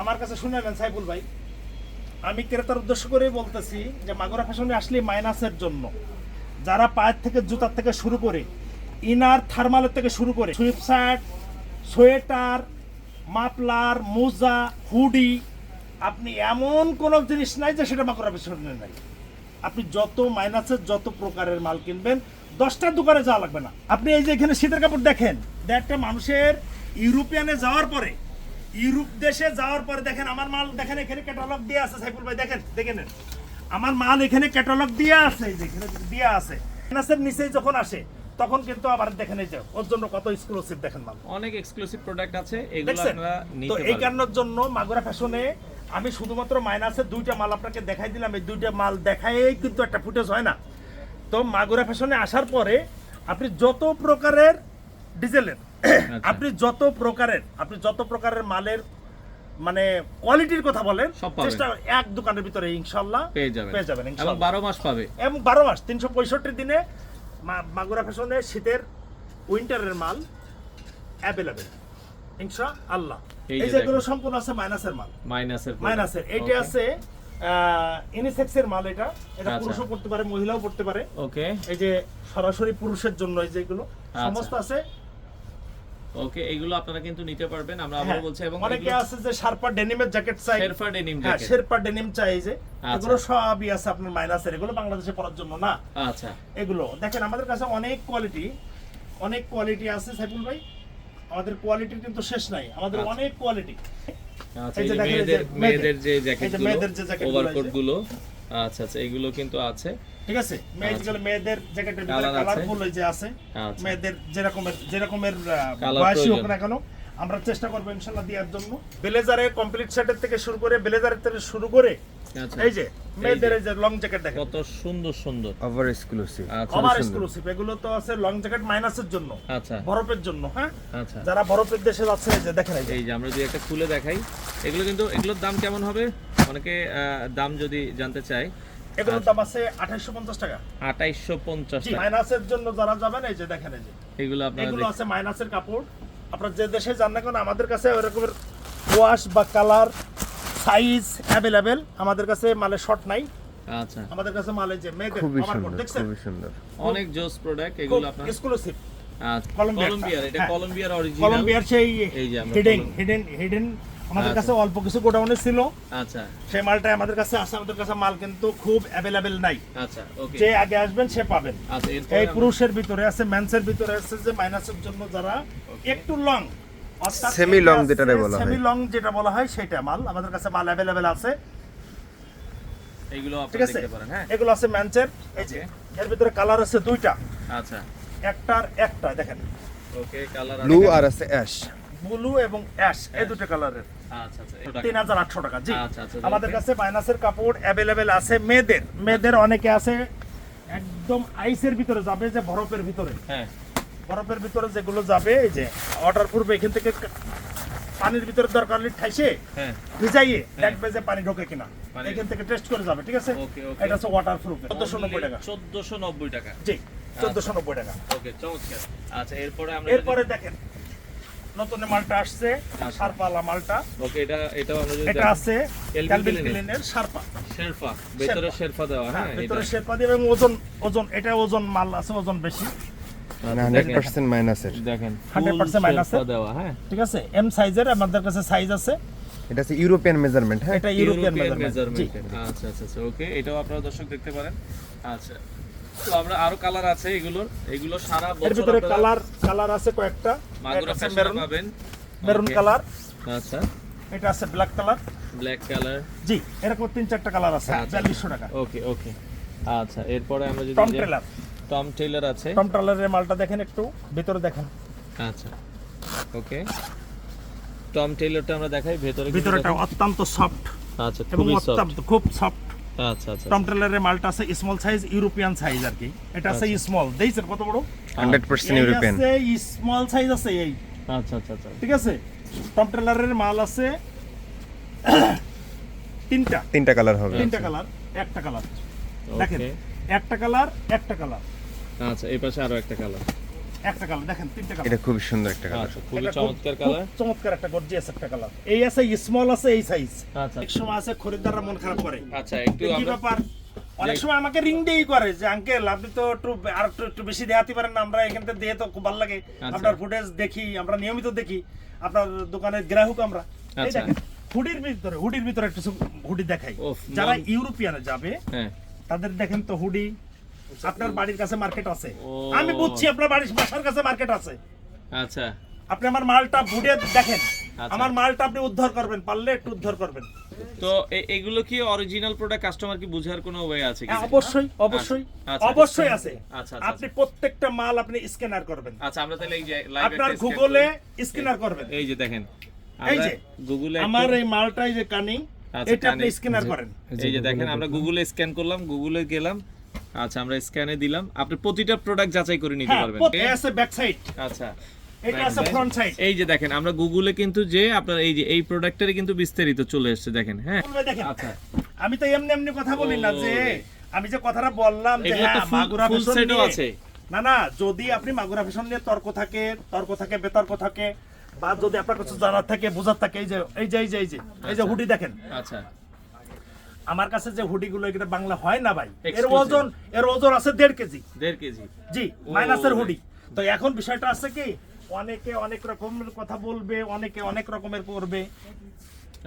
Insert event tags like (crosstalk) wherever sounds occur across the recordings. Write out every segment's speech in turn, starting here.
আমার কাছে শুনে নেন সাইফুল ভাই। আমি ক্রেতার উদ্দেশ্য করেই বলতেছি যে মাগুরা ফ্যাশনে আসলে মাইনাসের জন্য। যারা পায়ের থেকে জুতার থেকে শুরু করে, ইনার, থার্মালের থেকে শুরু করে, সুইপ শার্ট, সোয়েটার মাপলার মোজা, হুডি, আপনি এমন কোনো জিনিস নাই যে সেটা মাগুরা ফ্যাশনে নাই। আপনি যত মাইনাসের যত প্রকারের মাল কিনবেন, দশটার দোকানে যাওয়া লাগবে না। আপনি এই যে এখানে শীতের কাপড় দেখেন একটা মানুষের ইউরোপিয়ানে যাওয়ার পরে ইউরোপ দেশে যাওয়ার পরে দেখেন আমার মাল দেখেন এখানে ক্যাটালগ দিয়ে আছে সাইফুল ভাই দেখেন দেখে নেন। আমার মাল এখানে ক্যাটালগ দিয়ে আছে এই যে দিয়ে আছে। মাইনাসের নিচে যখন আসে তখন কিন্তু আবার দেখেন এই যে ওর জন্য কত এক্সক্লুসিভ দেখেন মাল। অনেক এক্সক্লুসিভ প্রোডাক্ট আছে এগুলো আপনারা তো এই কারণের জন্য মাগুরা ফ্যাশনে আমি শুধুমাত্র মাইনাসের দুইটা মাল আপনাকে দেখাই দিলাম। এই দুইটা মাল দেখাই কিন্তু একটা ফুটেজ হয় না। তো মাগুরা ফ্যাশনে আসার পরে আপনি যত প্রকারের ডিজেলের। আপনি যত প্রকারের আপনি যত প্রকারের মালের মানে কোয়ালিটির কথা বলেন চেষ্টা এক দোকানের ভিতরে ইনশাল্লাহ পেয়ে যাবেন। পেয়ে যাবেন এবং ইনশাল্লাহ। বারো মাস পাবে। এবং বারো মাস তিনশো পঁয়ষট্টি দিনে মাগুরা ফ্যাশনে শীতের উইন্টারের মাল অ্যাভেলেবেল ইনশা আল্লাহ এই যে যেগুলো দেখুন। সম্পূর্ণ আছে মাইনাসের মাল। মাইনাসের মাইনাসের এইটা আছে ইউনিসেক্সের মাল এটা। এটা আচ্ছা। পুরুষও পড়তে পারে মহিলাও পড়তে পারে। ওকে এই যে সরাসরি পুরুষের জন্য এই যেগুলো আচ্ছা। সমস্ত আছে। ওকে এগুলো আপনারা কিন্তু নিতে পারবেন। আমরা আবার হ্যাঁ, বলছি এবং অনেকে আছে যে শার্পা ডেনিমের জ্যাকেট চাই। শেরফা ডেনিম হ্যাঁ জ্যাকেট শেরপা ডেনিম চাই যে। আচ্ছা। এগুলো সবই আছে আপনার মাইনাসের এগুলো বাংলাদেশে পড়ার জন্য না। আচ্ছা। এগুলো দেখেন আমাদের কাছে অনেক কোয়ালিটি অনেক কোয়ালিটি আছে সাইফুল ভাই। আমাদের কোয়ালিটির কিন্তু শেষ নাই। আমাদের আচ্ছা। অনেক কোয়ালিটি আচ্ছা মেয়েদের মেয়েদের যে জ্যাকেট ওভারকোটগুলো আচ্ছা আচ্ছা এগুলো কিন্তু আছে। ঠিক আছে? মেয়েদের মেয়েদের জ্যাকেটের ভিতরে কালারফুল যে আছে। আচ্ছা। মেয়েদের যেরকমের যেরকমের আহ, বয়সী হোক না কেন আমরা চেষ্টা করব ইনশাল্লাহ দেওয়ার জন্য। ব্লেজারের কমপ্লিট সেটের থেকে শুরু করে ব্লেজারের থেকে শুরু করে আচ্ছা। এই যে মেয়েদের যে লং জ্যাকেট দেখেন। কত সুন্দর সুন্দর। ওভার এক্সক্লুসিভ আচ্ছা কভার এক্সক্লুসিভ এগুলো তো আছে লং জ্যাকেট মাইনাসের জন্য আচ্ছা। বরফের জন্য হ্যাঁ? আচ্ছা। যারা বরফের দেশে যাচ্ছে এই যে দেখেন এই যে আমরা যদি একটা খুলে দেখাই এগুলো কিন্তু এগুলোর দাম কেমন হবে? অনেকে আহ, দাম যদি জানতে চায় এগুলোর দাম আছে আঠাইশো পঞ্চাশ টাকা। আঠাইশশো পঞ্চাশ জি টাকা। মাইনাসের জন্য যারা যাবেন এই যে দেখেন এই যে। এগুলো আপনারা এগুলো আছে মাইনাসের কাপড়। আপনার যে দেশে যান না কেন আমাদের কাছে ওই রকমের ওয়াশ বা কালার সাইজ অ্যাভেলেবেল আমাদের কাছে মালের শর্ট নাই। আচ্ছা। আমাদের কাছে মালে যে মেয়েদের খুবই overcoat, সুন্দর দেখছেন? খুবই সুন্দর। অনেক জোস প্রোডাক্ট এগুলো আপনার এক্সক্লুসিভ আচ্ছা, কলম্বিয়ার। এটা। কলম্বিয়ার অরিজিনাল কলম্বিয়ার সেই এই যে হিডেন হিডেন হিডেন আমাদের আচ্ছা। কাছে অল্প কিছু গোডাউনে ছিল। আচ্ছা। সেই মালটা আমাদের কাছে আছে আমাদের কাছে মাল কিন্তু খুব অ্যাভেলেবেল নাই। আচ্ছা ওকে যে আগে আসবেন সে পাবেন। আচ্ছা এই পুরুষের ভিতরে আছে মেন্সের ভিতরে আছে যে মাইনাসের জন্য যারা একটু লং Semi long যেটারে বলা হয়। সেমি লং যেটা বলা হয় সেটা মাল। আমাদের কাছে মাল অ্যাভেলেবেল আছে। এইগুলো আছে? দেখতে পারেন হ্যাঁ। এগুলো আছে মেন্সের এই যে এর ভিতরে কালার আছে দুইটা। আচ্ছা। একটার একটা দেখেন। ওকে কালার ব্লু আর আছে অ্যাশ ব্লু এবং অ্যাশ এই দুটো কালারের আচ্ছা আচ্ছা তিন হাজার আটশো টাকা জি। আচ্ছা, আমাদের কাছে মাইনাসের কাপড় অ্যাভেলেবেল আছে মেয়েদের। মেয়েদের অনেকে আছে একদম আইসের ভিতরে যাবে যে বরফের ভিতরে। হ্যাঁ। বরফের ভিতরে যেগুলো যাবে এই যে অর্ডার পূর্বে এখান থেকে পানির ভিতরে দরকার হলে ঠাইসে হ্যাঁ। ভিজাইয়ে দেখবে যে পানি ঢোকে কিনা। এখান থেকে টেস্ট করে যাবে ঠিক আছে. এটা হচ্ছে ওয়াটার প্রুফ চোদ্দশো নব্বই টাকা। চোদ্দশো নব্বই টাকা। জি চোদ্দশো নব্বই টাকা। ওকে চমৎকার। আচ্ছা এরপরে আমরা এরপরে দেখেন নতুন মালটা আসছে সারপালা মালটা। ওকে এটা এটাও আমরা যদি এটা আছে ক্যালভিন ক্লিনের সারপা। শেরফা ভেতরে শেরফা দেওয়া হ্যাঁ হ্যাঁ ভিতরে এটা শেরপা দিয়ে এবং ওজন ওজন এটা ওজন মাল আছে ওজন বেশি। মানে হান্ড্রেড পার্সেন্ট মাইনাসের দেখেন 100% minus দেওয়া হ্যাঁ। ঠিক আছে? এম সাইজের আমাদের কাছে সাইজ আছে। এটা হচ্ছে ইউরোপিয়ান মেজারমেন্ট হ্যাঁ? এটা ইউরোপিয়ান মেজারমেন্ট আচ্ছা আচ্ছা আচ্ছা ওকে এটাও আপনারা দর্শক দেখতে পারেন। আচ্ছা। তো আমরা আরও কালার আছে এগুলোর। এগুলো সারা এর বছর ভিতরে কালার কালার আছে কয়েকটা। মাগুরা ফ্যাশনে পাবেন। মেরুন কালার আচ্ছা। এটা আছে ব্ল্যাক কালার ব্ল্যাক কালার জি এরকম তিন চারটা কালার আছে আচ্ছা। বিয়াল্লিশশো টাকা। ওকে ওকে আচ্ছা এরপরে আমরা যদি টম টেলার টম টেইলার আছে। টম টেলারের মালটা দেখেন একটু ভিতরে দেখেন। আচ্ছা ওকে টম টেইলারটা আমরা দেখাই ভেতরে ভিতরেটা অত্যন্ত সফট আচ্ছা খুবই সফট খুব সফট আচ্ছা আচ্ছা টম টেলারের মালটা আছে স্মল সাইজ ইউরোপিয়ান সাইজ আর কি এটা আছে স্মল দেখছেন কত বড়? Hundred percent European small size আছে এই। আচ্ছা আচ্ছা আচ্ছা। ঠিক আছে? টম টেলারের মাল আছে (clears throat) তিনটা। তিনটা কালার হবে। তিনটা কালার একটা কালার দেখেন একটা কালার একটা কালার আচ্ছা এই পাশে আরও একটা কালার একটা কালার দেখেন তিনটা কালার এটা খুবই সুন্দর একটা কালার আচ্ছা খুবই খুব- চমৎকার কালার চমৎকার একটা গর্জিয়াস একটা কালার এই আছে স্মল আছে এই সাইজ আচ্ছা। এক সময় আছে খরিদ্দাররা মন খারাপ করে। আচ্ছা একটু কি আমরা ব্যাপার? অনেক সময় আমাকে রিং দিয়েই করে যে আঙ্কেল আপনি তো একটু আর একটু বেশি দেখাতে পারেন না আমরা এখান থেকে দিয়ে তো খুব ভালো লাগে। আচ্ছা। আপনার ফুটেজ দেখি আমরা নিয়মিত দেখি। আপনার দোকানের গ্রাহক আমরা। এই আচ্ছা। দেখেন হুডির ভিতরে হুডির ভিতরে একটু হুডি দেখাই। যারা ইউরোপিয়ানে যাবে হ্যাঁ। তাদের দেখেন তো হুডি আপনার বাড়ির কাছে মার্কেট আছে। আমি বুঝছি আপনার বাড়ির বাসার কাছে মার্কেট আছে। আচ্ছা। আপনি আমার মালটা বুড়ে দেখেন। আচ্ছা। আমার মালটা আপনি উদ্ধার করবেন পারলে একটু উদ্ধার করবেন। তো এগুলো কি অরিজিনাল প্রোডাক্ট কাস্টমার কি বুঝার কোনো ওয়ে আছে কি হ্যাঁ, অবশ্যই অবশ্যই আচ্ছা। অবশ্যই আছে। আচ্ছা, আচ্ছা, আপনি প্রত্যেকটা মাল আপনি স্ক্যানার করবেন। আচ্ছা আমরা তাহলে এই যে লাইভ আপনার গুগলে স্ক্যানার করবেন। এই যে দেখেন এই যে, গুগলে আমার এই মালটাই যে কানি এটা আপনি স্ক্যানার করেন। এই যে দেখেন আমরা গুগলে স্ক্যান করলাম গুগলে গেলাম আচ্ছা আমরা স্ক্যানে দিলাম। আপনি প্রতিটা প্রোডাক্ট যাচাই করে নিতে হ্যাঁ পারবেন প্রত- আছে ব্যাক সাইড আচ্ছা এই যে দেখেন আমরা গুগলে কিন্তু যে আপনার এই যে এই প্রোডাক্টেরই কিন্তু বিস্তারিত চলে এসেছে দেখেন হ্যাঁ? আচ্ছা। আমি তো এমনি এমনি কথা বলি না যে আমি যে কথাটা বললাম যে হ্যাঁ মাগুরা নিয়ে- আছে। না না যদি আপনি মাগুরা ফ্যাশন নিয়ে তর্ক থাকে তর্ক থাকে বেতর্ক থাকে বা যদি আপনার কিছু জানার থাকে বোঝার থাকে এই যে এই যে এই যে এই যে এই যে হুডি দেখেন। আচ্ছা। আমার কাছে যে হুডি গুলো এটা বাংলা হয় না ভাই? এর ওজন এর ওজন আছে দেড় কেজি। দেড় কেজি। জি মাইনাসের হুডি। তো এখন বিষয়টা আছে কি অনেকে অনেক রকমের কথা বলবে অনেকে অনেক রকমের করবে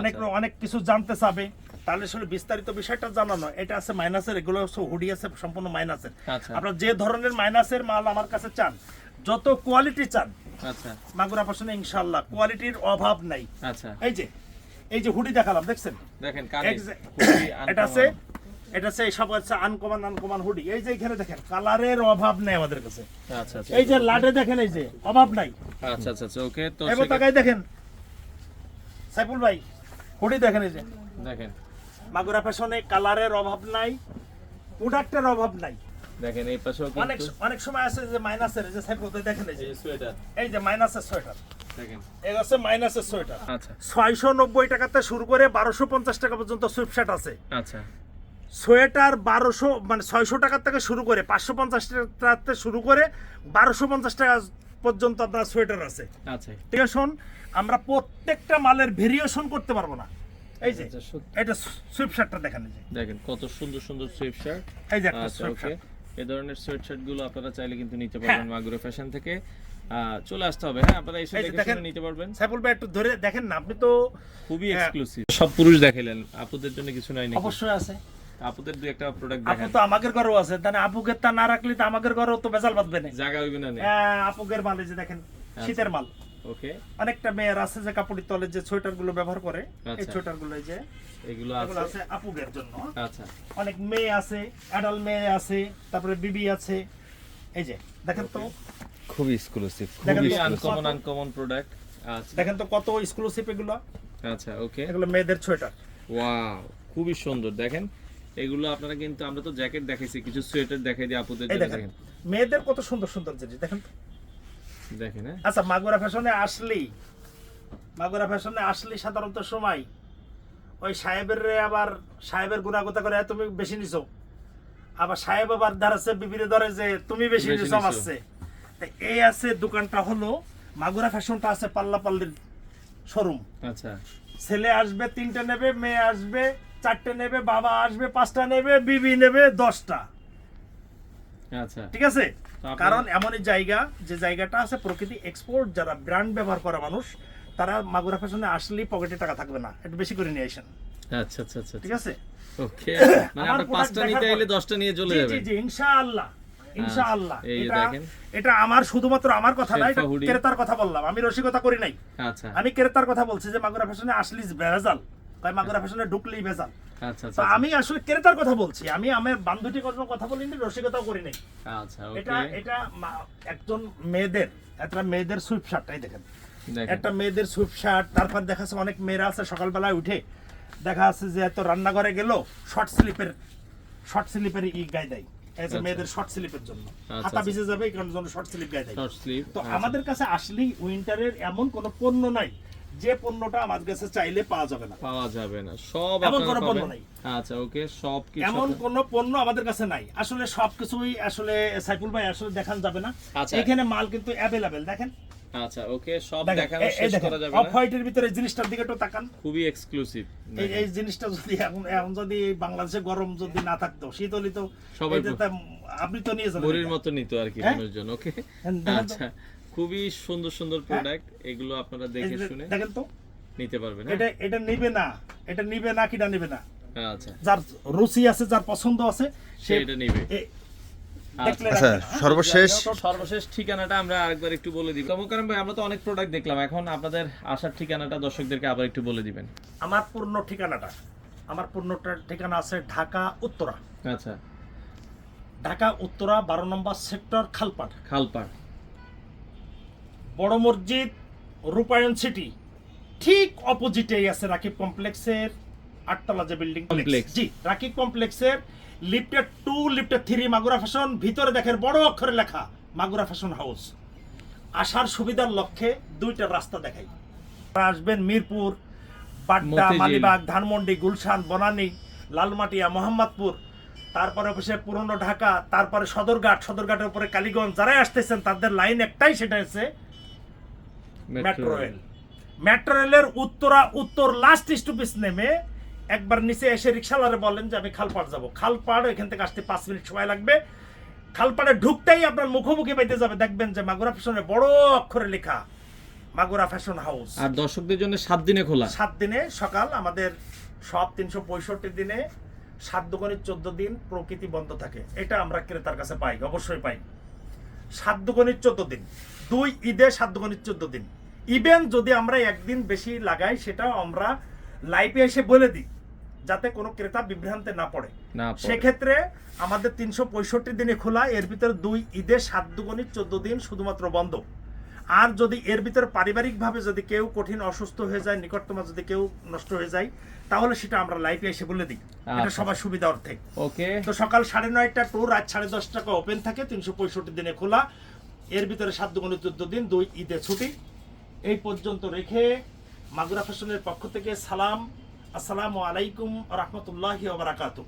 অনেক আচ্ছা। অনেক কিছু জানতে চাবে। তাহলে আসলে বিস্তারিত বিষয়টা জানানো এটা আছে মাইনাসের এগুলো হুডি আছে সম্পূর্ণ মাইনাসের। আচ্ছা। আপনারা যে ধরনের মাইনাসের মাল আমার কাছে চান যত কোয়ালিটি চান আচ্ছা। মাগুরা পাশনে ইনশাল্লাহ কোয়ালিটির অভাব নাই। আচ্ছা। এই যে এই যে হুডি দেখালাম দেখছেন? দেখেন (coughs) এটা আছে এটা আছে সব হচ্ছে আনকমান আনকমান হুডি। এই যে এখানে দেখেন কালারের অভাব নেই আমাদের কাছে। আচ্ছা আচ্ছা। এই যে লাটে দেখেন এই যে অভাব নাই। আচ্ছা আচ্ছা আচ্ছা ওকে তো এবার তাকাই দেখেন। সাইফুল ভাই হুডি দেখেন এই যে। দেখেন। মাগুরা ফ্যাশনে কালারের অভাব নাই প্রোডাক্টের অভাব নাই। দেখেন এই পাশেও অনেক অনেক সময় আছে যে মাইনাসের যে সাইফুল ভাই দেখেন এই যে। সোয়েটার এই যে মাইনাসের সোয়েটার মাইনাসের সোয়েটার ছয়শো নব্বই টাকাতে শুরু করে বারোশো পঞ্চাশ টাকা পর্যন্ত সুইপশার্ট আছে। আচ্ছা। সোয়েটার বারোশো মানে ছয়শো টাকার থেকে শুরু করে পাঁচশো পঞ্চাশ টাকাতে শুরু করে বারোশো পঞ্চাশ টাকা পর্যন্ত আপনার সোয়েটার আছে। আচ্ছা। আমরা প্রত্যেকটা মালের ভেরিয়েশন করতে পারব না। এই যে আচ্ছা, এটা সুইপ শার্টটা দেখেন এই দেখেন কত সুন্দর সুন্দর শার্ট এই যে একটা আচ্ছা সুইপ শার্ট এই ধরনের সোয়েট শার্টগুলো আপনারা চাইলে কিন্তু নিতে হ্যাঁ। পারবেন মাগুরা ফ্যাশন থেকে। চলে আসতে হবে। হ্যাঁ আপনারা এসে দেখে নিতে পারবেন। সাইফুল ভাই একটু ধরে দেখেন না আপনি তো খুবই হ্যাঁ। এক্সক্লুসিভ সব পুরুষ দেখাইলেন। আপুদের জন্য কিছু নাই নাকি? অবশ্যই আছে। আপুদের দুই একটা প্রোডাক্ট আপু তো আমাদের ঘরেও আছে। তাহলে আপুকে তা না রাখলে তো আমাদের ঘরেও তো বেজাল বাঁধবে না। জায়গা হইবে না হ্যাঁ, আপুকের মাল যে দেখেন আচ্ছা। শীতের মাল। ওকে। অনেকটা মেয়ের আছে যে কাপড়ের তলে যে সোয়েটারগুলো ব্যবহার করে এই আচ্ছা। সোয়েটারগুলো যে এগুলো আছে। আছে আপুদের জন্য। আচ্ছা। অনেক মেয়ে আছে অ্যাডাল মেয়ে আছে তারপরে বিবি আছে। এই যে দেখেন তো। খুবই এক্সক্লুসিভ তো, আনকমন আনকমন প্রোডাক্ট আচ্ছা দেখেন তো কত এক্সক্লুসিভ এগুলো? আচ্ছা ওকে এগুলো মেয়েদের সোয়েটার। ওয়াও খুবই সুন্দর। দেখেন এগুলো আপনারা কিন্তু আমরা তো জ্যাকেট দেখাইছি কিছু সোয়েটার দেখাই দিই আপুদের জন্য দেখেন মেয়েদের কত সুন্দর সুন্দর জিনিস দেখেন দেখেন হ্যাঁ। আচ্ছা মাগুরা ফ্যাশনে আসলেই মাগুরা ফ্যাশনে আসলেই সাধারণত সময় ওই সাহেবের আবার সাহেবের গুণাগতা করে তুমি বেশি নিছো। আবার সাহেব আবার ধরাচ্ছে বিবিরে ধরে যে তুমি বেশি নিছো নিছো। এই আছে দোকানটা হলো মাগুরা ফ্যাশনটা আছে পাল্লা পাল্লির শোরুম আচ্ছা। ছেলে আসবে তিনটে নেবে মেয়ে আসবে চারটে নেবে বাবা আসবে পাঁচটা নেবে বিবি নেবে দশটা। আচ্ছা। ঠিক আছে? কারণ এমনই জায়গা যে জায়গাটা আছে প্রকৃতি এক্সপোর্ট যারা ব্র্যান্ড ব্যবহার করা মানুষ তারা মাগুরা ফ্যাশনে আসলেই পকেটে টাকা থাকবে না একটু বেশি করে নিয়ে আসেন। আচ্ছা আচ্ছা আচ্ছা ঠিক আছে? ওকে (coughs) মানে আমার পাঁচটা নিতে এলে দশটা নিয়ে চলে জি জি জি ইনশাআল্লাহ। ইনশাআল্লাহ। এটা এটা আমার শুধুমাত্র আমার কথা না এটা ক্রেতার কথা বললাম। আমি রসিকতা করি নাই। আচ্ছা। আমি ক্রেতার কথা বলছি যে মাগুরা ফ্যাশনে আসলি ভেজাল। তাই মাগুরা ফ্যাশনে ঢুকলেই আচ্ছা তো আচ্ছা। আমি আসলে ক্রেতার কথা বলছি। আমি আমার বান্ধবী কোনো কথা বলিনি রসিকতাও করি নাই। আচ্ছা এটা এটা একজন মেয়েদের একটা মেয়েদের সুইপ শার্টটাই দেখেন। দেখেন। একটা মেয়েদের সুইপ শার্ট তারপর দেখা যাচ্ছে অনেক মেয়েরা আছে সকালবেলায় উঠে দেখা যাচ্ছে যে এত রান্নাঘরে গেল শর্ট স্লিপের শর্ট স্লিপের ই গায়ে দেয়। যে আচ্ছা। মেয়েদের শর্ট স্লিপের জন্য। আচ্ছা, হাতা আচ্ছা। ভিজে যাবে জন্য শর্ট স্লিপ গায়ে দেয়। তো আমাদের কাছে আসলেই উইন্টারের এমন কোনো পণ্য নাই যে পণ্যটা আমাদের কাছে চাইলে পাওয়া যাবে না। পাওয়া যাবে না। সব এমন কোনো পণ্য নাই। আচ্ছা ওকে সব কিছু এমন কোন পণ্য আমাদের কাছে নাই। আসলে সবকিছুই আসলে সাইফুল ভাই আসলে দেখান যাবে না। এখানে মাল কিন্তু অ্যাভেলেবেল দেখেন। আচ্ছা ওকে সব দেখানো শেষ করা যাবে অফ হোয়াইটের ভিতরে জিনিসটার দিকে একটু তাকান। খুবই এক্সক্লুসিভ এই এই জিনিসটা যদি এখন এখন যদি বাংলাদেশে গরম যদি না থাকতো শীত হলে তো সবাই আপনি তো নিয়ে যাবেন মতো নিত আর কি হ্যাঁ? ওকে? হ্যাঁ। আচ্ছা খুবই সুন্দর সুন্দর প্রোডাক্ট এগুলো আপনারা দেখে শুনে দেখেন তো। নিতে পারবেন এটা হ্যাঁ? এটা নিবে না। এটা নিবে না কিটা নিবে না। আচ্ছা। যার রুচি আছে যার পছন্দ আছে সে এটা নিবে। আচ্ছা। রাখবে, হ্যাঁ? সর্বশেষ সর্বশেষ ঠিকানাটা আমরা আরেকবার একটু বলে দিব। কমকারম ভাই আমরা তো অনেক প্রোডাক্ট দেখলাম। এখন আপনাদের আসার ঠিকানাটা দর্শকদেরকে আবার একটু বলে দিবেন। আমার পূর্ণ ঠিকানাটা। আমার পূর্ণটার ঠিকানা আছে ঢাকা উত্তরা। আচ্ছা। ঢাকা উত্তরা বারো নম্বর সেক্টর খালপাট। খালপাড় বড় মসজিদ রূপায়ণ সিটি। ঠিক অপোজিটেই আছে রাকিব কমপ্লেক্সের আটতলা যে বিল্ডিং Complex। জি রাকিব কমপ্লেক্সের লিফটের টু লিফটের থ্রি মাগুরা ফ্যাশন ভিতরে দেখেন বড় অক্ষরে লেখা মাগুরা ফ্যাশন হাউস। আসার সুবিধার লক্ষ্যে দুইটা রাস্তা দেখাই। আসবেন মিরপুর বাড্ডা মালিবাগ ধানমন্ডি গুলশান বনানী লালমাটিয়া মোহাম্মদপুর তারপরে অফিসে পুরনো ঢাকা তারপরে সদরঘাট সদরঘাটের উপরে কালীগঞ্জ যারাই আসতেছেন তাদের লাইন একটাই সেটা হচ্ছে মেট্রো রেল মেট্রো রেলের উত্তরা উত্তর লাস্ট স্টপেজ নেমে একবার নিচে এসে রিক্সাওয়ালারে বলেন যে আমি খালপাড় যাব। খালপাড় এখান থেকে আসতে পাঁচ মিনিট সময় লাগবে। খালপাড়ে ঢুকতেই আপনার মুখোমুখি পাইতে যাবে। দেখবেন যে মাগুরা ফ্যাশনের বড় অক্ষরে লেখা মাগুরা ফ্যাশন হাউস। আর দর্শকদের জন্য সাত দিনে খোলা। সাত দিনে সকাল আমাদের সব তিনশো পঁয়ষট্টি দিনে সাত দোকানের চোদ্দ দিন প্রকৃতি বন্ধ থাকে। এটা আমরা ক্রেতার কাছে পাই অবশ্যই পাই। সাত দোকানের চোদ্দ দিন। দুই ঈদে সাত দোকানের চোদ্দ দিন। ইভেন যদি আমরা একদিন বেশি লাগাই সেটা আমরা লাইভে এসে বলে দিই যাতে কোনো ক্রেতা বিভ্রান্তে না পড়ে। সেক্ষেত্রে আমাদের তিনশো পঁয়ষট্টি দিনে খোলা এর ভিতরে দুই ঈদে সাত দুগুণি চোদ্দ দিন শুধুমাত্র বন্ধ। আর যদি এর ভিতরে পারিবারিকভাবে যদি কেউ কঠিন অসুস্থ হয়ে যায় নিকটতম যদি কেউ নষ্ট হয়ে যায় তাহলে সেটা আমরা লাইভে এসে বলে দিই। এটা আচ্ছা। সবার সুবিধা অর্থে। ওকে। তো সকাল সাড়ে নয়টা টু রাত সাড়ে দশ টাকা ওপেন থাকে তিনশো পঁয়ষট্টি দিনে খোলা। এর ভিতরে সাত দুগুণে চোদ্দ দিন দুই ঈদে ছুটি। এই পর্যন্ত রেখে মাগুরা ফ্যাশনের পক্ষ থেকে সালাম। আসসালামু আলাইকুম রহমতুল্লাহ বারাকাতু